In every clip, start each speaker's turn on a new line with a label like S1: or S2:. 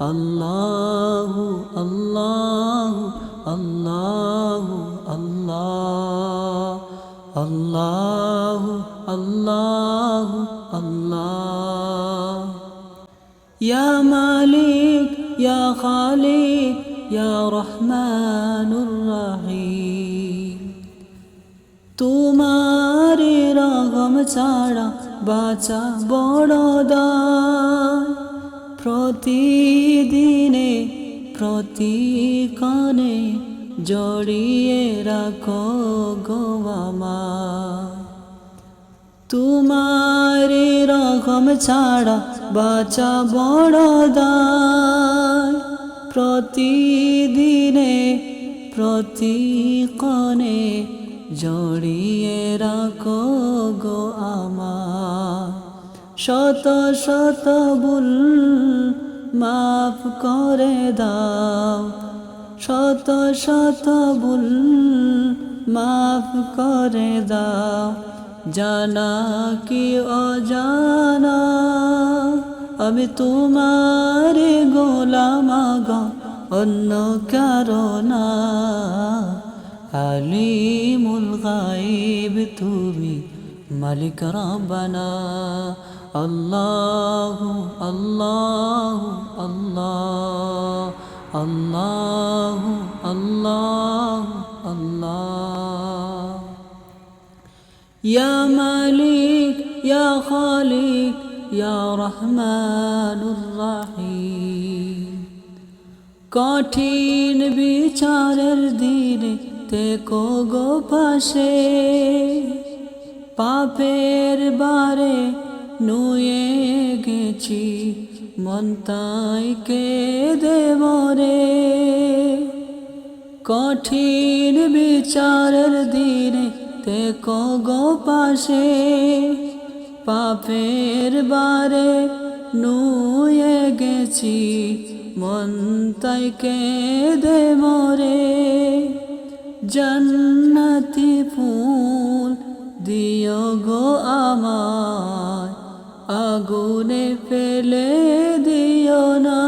S1: আল্লাহু আল্লাহু আল্লাহু আল্লাহ আল্লাহু আল্লাহু আল্লাহ ইয়া মালিক ইয়া খালিক ইয়া রহমানুর রহিম তোমার রগম ছাড়া বাঁচা বড় দায় প্রতিদিনে প্রতিকণে জড়িয়ে রাখো গোয়ামা তোমার রকম ছাড়া বাঁচা বড় প্রতিদিনে প্রতিকণে জড়িয়ে রাখো গো আমার। শত শত ভুল মাফ করে দাও। শত শত ভুল মাফ করে দাও। জানা কি অজানা? আমি তোমার গোলাম গো, অন্য কারণা আলিমুল গাইব তুমি মালিক রব্বানা। আল্লাহ আল্লাহ আল্লাহ আল্লাহ আল্লাহ আল্লাহ ইয়া মালিক ইয়া খালিক ইয়া রহমানুর রাহিম কঠিন বিচারের দিনে তেকো গো পাশে। পাপের বারে নুয়ে গেছি মন্তাই কে দেবরে কঠিন বিচারের দিনে তেকো গো পাশে, পাপের বারে নুয়ে গেছি, মন তাই কে দে মরে। জন্নতি ফুল দিও গো আমায়। আগুনে ফেলে দিও না।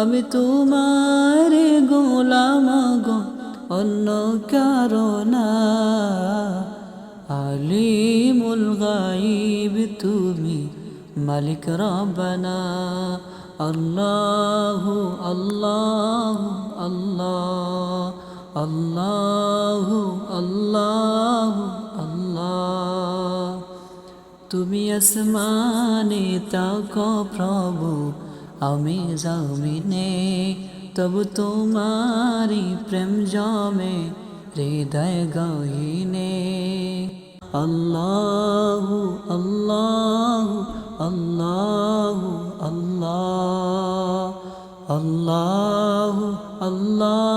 S1: আমি তোমার গোলাম গো, অন্য কারণা আলিমুল গাইব তুমি মালিক রব্বানা। আল্লাহু আল্লাহ আল্লাহু আল্লাহু আল্লাহ তুমি আসমানে তাকো প্রভু, আমি জামিনে, তবু তোমারি প্রেম জমে, হৃদয় গহিনে। আল্লাহু আল্লাহু আল্লাহু, আল্লাহ, আল্লাহু আল্লাহু।